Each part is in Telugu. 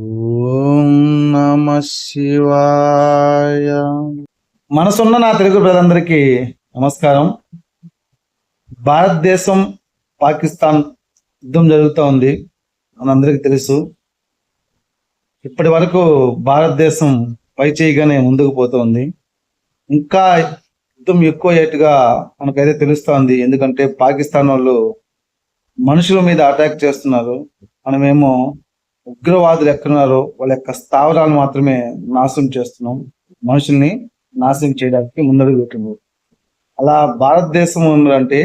ఓం నమ శివాయ. మనసున్న నా తెలుగు ప్రజలందరికీ నమస్కారం. భారతదేశం పాకిస్తాన్ యుద్ధం జరుగుతూ ఉంది. మనందరికీ తెలుసు. ఇప్పటి వరకు భారతదేశం పై చేయగానే ముందుకు పోతుంది ఇంకా యుద్ధం ఎక్కువ అయ్యేట్టుగా మనకైతే తెలుస్తోంది. ఎందుకంటే పాకిస్తాన్ వాళ్ళు మనుషుల మీద అటాక్ చేస్తున్నారు. మనమేమో ఉగ్రవాదులు ఎక్కడున్నారో వాళ్ళ యొక్క స్థావరాలు మాత్రమే నాశనం చేస్తున్నాం. మనుషుల్ని నాశనం చేయడానికి ముందడుగు పెట్టింది అలా భారతదేశం ఉందంటే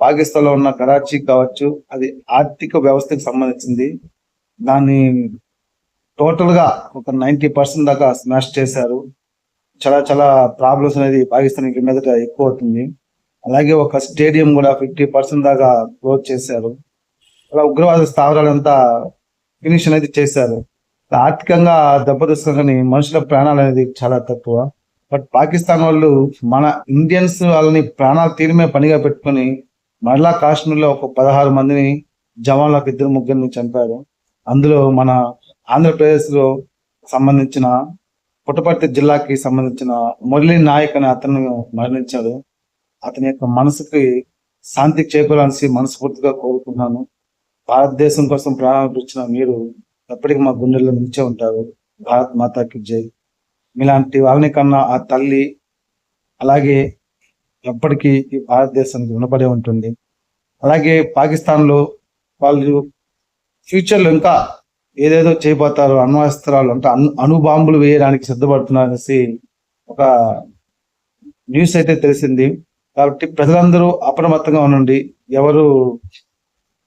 పాకిస్తాన్లో ఉన్న కరాచీ కావచ్చు అది ఆర్థిక వ్యవస్థకు సంబంధించింది. దాన్ని టోటల్గా ఒక నైన్టీ పర్సెంట్ దాకా స్మాష్ చేశారు. చాలా చాలా ప్రాబ్లమ్స్ అనేది పాకిస్తాన్ మీదట ఎక్కువ అవుతుంది. అలాగే ఒక స్టేడియం కూడా ఫిఫ్టీ పర్సెంట్ దాకా క్లోజ్ చేశారు. అలా ఉగ్రవాద స్థావరాలంతా ఫినిష్ అనేది చేశారు. ఆర్థికంగా దెబ్బతీసుకొని మనుషుల ప్రాణాలు అనేది చాలా తక్కువ. బట్ పాకిస్తాన్ వాళ్ళు మన ఇండియన్స్ వాళ్ళని ప్రాణాలు తీరమే పనిగా పెట్టుకొని మరలా కాశ్మీర్లో ఒక పదహారు మందిని జవాన్లకు ఇద్దరు ముగ్గురిని చంపారు. అందులో మన ఆంధ్రప్రదేశ్లో సంబంధించిన పుట్టపర్తి జిల్లాకి సంబంధించిన మురళీ నాయక్ అనే అతను మరణించాడు. అతని యొక్క మనసుకి శాంతి చేకూరాల్సి మనస్ఫూర్తిగా కోరుకున్నాను భారతదేశం కోసం ప్రారంభించిన మీరు ఎప్పటికీ మా గుండెల్లో నిలిచే ఉంటారు. భారత్ మాతాకి జై. మీలాంటి వాళ్ళని కన్నా ఆ తల్లి అలాగే ఎప్పటికీ ఈ భారతదేశానికి రుణపడి ఉంటుంది. అలాగే పాకిస్తాన్లో వాళ్ళు ఫ్యూచర్లో ఇంకా ఏదేదో చేయబోతారు అణ్వాస్త్రాలు అంటే అణు అణుబాంబులు వేయడానికి సిద్ధపడుతున్నారనేసి ఒక న్యూస్ అయితే తెలిసింది. కాబట్టి ప్రజలందరూ అప్రమత్తంగా ఉండండి. ఎవరు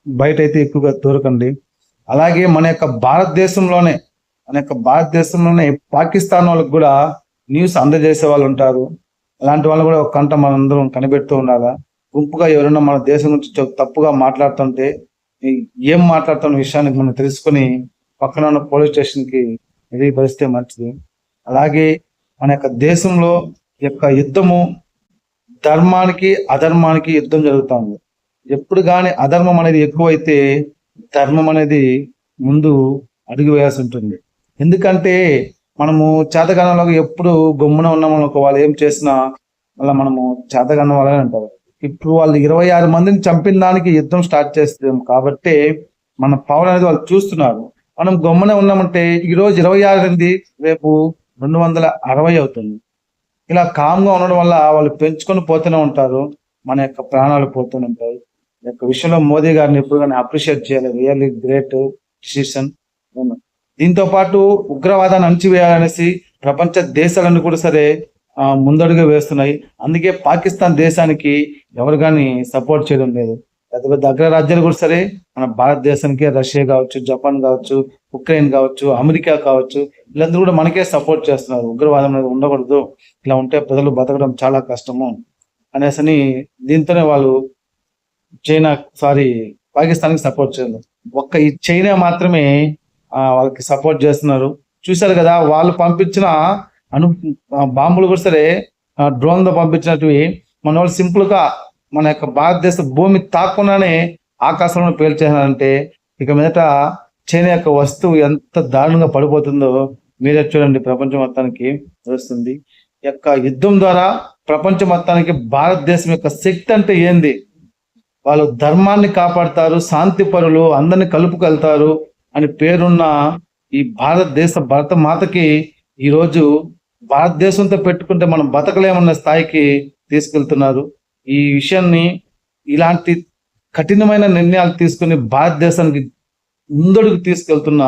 బయట అయితే ఎక్కువగా దొరకండి. అలాగే మన యొక్క భారతదేశంలోనే మన యొక్క భారతదేశంలోనే పాకిస్తాన్ వాళ్ళకి కూడా న్యూస్ అందజేసే వాళ్ళు ఉంటారు. అలాంటి వాళ్ళు కూడా ఒక కంట మనందరం కనిపెడుతూ ఉండాలా? గుంపుగా ఎవరైనా మన దేశం గురించి తప్పుగా మాట్లాడుతుంటే ఏం మాట్లాడుతున్న విషయానికి మనం తెలుసుకొని పక్కన ఉన్న పోలీస్ స్టేషన్కి తెలియపరిస్తే మంచిది. అలాగే మన యొక్క దేశంలో యొక్క యుద్ధము ధర్మానికి అధర్మానికి యుద్ధం జరుగుతుంది ఎప్పుడు కానీ అధర్మం అనేది ఎక్కువైతే ధర్మం అనేది ముందు అడుగు వేయాల్సి ఉంటుంది. ఎందుకంటే మనము చేతగానంలో ఎప్పుడు గమ్మున ఉన్నాం అనుకో వాళ్ళు ఏం చేసినా మళ్ళీ మనము చేతగానం వాళ్ళని అంటారు. ఇప్పుడు వాళ్ళు ఇరవై ఆరు మందిని చంపిన దానికి యుద్ధం స్టార్ట్ చేస్తాం కాబట్టి మన పవర్ అనేది వాళ్ళు చూస్తున్నారు. మనం గమ్మున ఉన్నామంటే ఈ రోజు ఇరవై ఆరు ఉంది రేపు రెండు వందల అరవై అవుతుంది. ఇలా కామ్గా ఉండడం వల్ల వాళ్ళు పెంచుకొని పోతూనే ఉంటారు. మన యొక్క ప్రాణాలు పోతూనే ఉంటాయి. యొక్క విషయంలో మోదీ గారిని ఎప్పుడు కానీ అప్రిషియేట్ చేయాలి రియల్లీ గ్రేట్ డిసిషన్. దీంతో పాటు ఉగ్రవాదాన్ని అణచివేయాలనేసి ప్రపంచ దేశాలను కూడా సరే ముందడుగా ముందడుగు వేస్తున్నాయి. అందుకే పాకిస్తాన్ దేశానికి ఎవరు కానీ సపోర్ట్ చేయడం లేదు. పెద్ద పెద్ద అగ్రరాజ్యాలు కూడా సరే మన భారతదేశానికి రష్యా కావచ్చు జపాన్ కావచ్చు ఉక్రెయిన్ కావచ్చు అమెరికా కావచ్చు వీళ్ళందరూ కూడా మనకే సపోర్ట్ చేస్తున్నారు. ఉగ్రవాదం అనేది ఉండకూడదు. ఇలా ఉంటే ప్రజలు బతకడం చాలా కష్టము అనేసని దీంతోనే వాళ్ళు చైనా సారీ పాకిస్తాన్కి సపోర్ట్ చేయలేదు ఒక్క ఈ చైనా మాత్రమే వాళ్ళకి సపోర్ట్ చేస్తున్నారు. చూశారు కదా వాళ్ళు పంపించిన అను బాంబులు కూడా సరే డ్రోన్తో పంపించినటివి. మన వాళ్ళు సింపుల్గా మన యొక్క భారతదేశ భూమి తాకుండానే ఆకాశంలో పేల్చేసారంటే ఇక మీదట చైనా యొక్క వస్తువు ఎంత దారుణంగా పడిపోతుందో మీరే చూడండి ప్రపంచం మొత్తానికి తెలుస్తుంది. యొక్క యుద్ధం ద్వారా ప్రపంచం మొత్తానికి భారతదేశం యొక్క శక్తి అంటే ఏంది? వాళ్ళు ధర్మాన్ని కాపాడతారు శాంతి పరులు అందరిని కలుపుకెళ్తారు అని పేరున్న ఈ భారతదేశ భరత మాతకి ఈరోజు భారతదేశంతో పెట్టుకుంటే మనం బతకలేమన్న స్థాయికి తీసుకెళ్తున్నారు. ఈ విషయాన్ని ఇలాంటి కఠినమైన నిర్ణయాలు తీసుకుని భారతదేశానికి ముందడుగు తీసుకెళ్తున్న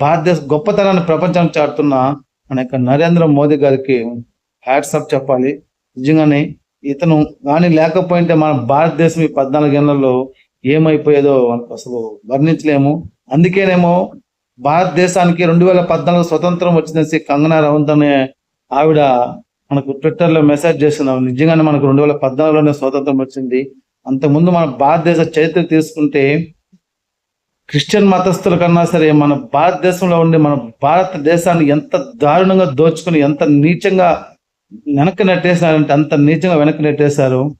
భారతదేశ గొప్పతనాన్ని ప్రపంచానికి చాటుతున్న మన యొక్క నరేంద్ర మోదీ గారికి హ్యాట్సప్ చెప్పాలి. నిజంగానే ఇతను కానీ లేకపోయింటే మన భారతదేశం ఈ పద్నాలుగు ఏళ్ళలో ఏమైపోయేదో మనకు అసలు వర్ణించలేము. అందుకేనేమో భారతదేశానికి రెండు వేల పద్నాలుగు స్వతంత్రం వచ్చిందని కంగనా రవౌత్ అనే ఆవిడ మనకు ట్విట్టర్లో మెసేజ్ చేస్తున్నాం నిజంగానే మనకు రెండు వేల పద్నాలుగులోనే స్వతంత్రం వచ్చింది. అంతకుముందు మన భారతదేశ చరిత్ర తీసుకుంటే క్రిస్టియన్ మతస్థుల కన్నా సరే మన భారతదేశంలో ఉండి మన భారతదేశాన్ని ఎంత దారుణంగా దోచుకుని ఎంత నీచంగా వెనక్కి నెట్టేసినారంటే అంత నీచంగా వెనక్కి నెట్టేశారు.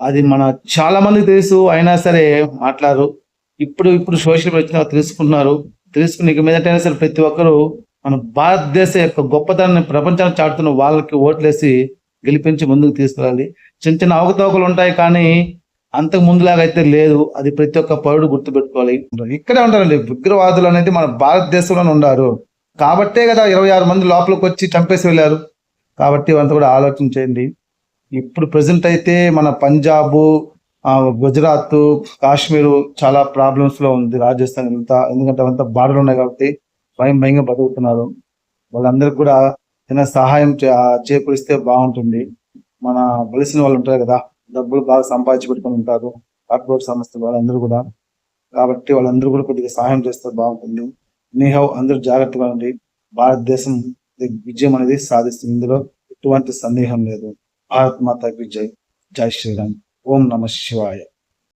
అది మన చాలా మందికి తెలుసు అయినా సరే మాట్లాడరు. ఇప్పుడు ఇప్పుడు సోషల్ మీడియా తెలుసుకున్నారు. తెలుసుకుని ఇక మీదటైనా సరే ప్రతి ఒక్కరూ మన భారతదేశ యొక్క గొప్పతనాన్ని ప్రపంచాన్ని చాటుతున్న వాళ్ళకి ఓట్లేసి గెలిపించి ముందుకు తీసుకురాలి. చిన్న చిన్న అవకతవకలు ఉంటాయి కానీ అంతకు ముందులాగా అయితే లేదు. అది ప్రతి ఒక్క పౌరుడు గుర్తుపెట్టుకోవాలి. ఇక్కడే ఉంటారండి. ఉగ్రవాదులు అనేది మన భారతదేశంలోనే ఉన్నారు. కాబట్టే కదా ఇరవై ఆరు మంది లోపలికి వచ్చి చంపేసి వెళ్ళారు. కాబట్టి అంతా కూడా ఆలోచన చేయండి. ఇప్పుడు ప్రజెంట్ అయితే మన పంజాబ్ గుజరాత్ కాశ్మీర్ చాలా ప్రాబ్లమ్స్లో ఉంది రాజస్థాన్ అంతా. ఎందుకంటే అవంతా బార్డర్ ఉన్నాయి కాబట్టి భయం భయంగా బతుకుతున్నారు. వాళ్ళందరికీ కూడా ఏదైనా సహాయం చేకూరిస్తే బాగుంటుంది. మన బలిసిన వాళ్ళు ఉంటారు కదా డబ్బులు బాగా సంపాదించి పెట్టుకుని ఉంటారు. కార్పొరేట్ సంస్థలు వాళ్ళందరూ కూడా. కాబట్టి వాళ్ళందరూ కూడా కొద్దిగా సహాయం చేస్తే బాగుంటుంది. నీహవ్ అందరూ జాగ్రత్తగా ఉండి భారతదేశం విజయం అనేది సాధిస్తుంది. ఇందులో ఎటువంటి సందేహం లేదు. భారత్ మాత విజయ్ జై శ్రీరామ్. ఓం నమ శివాయ.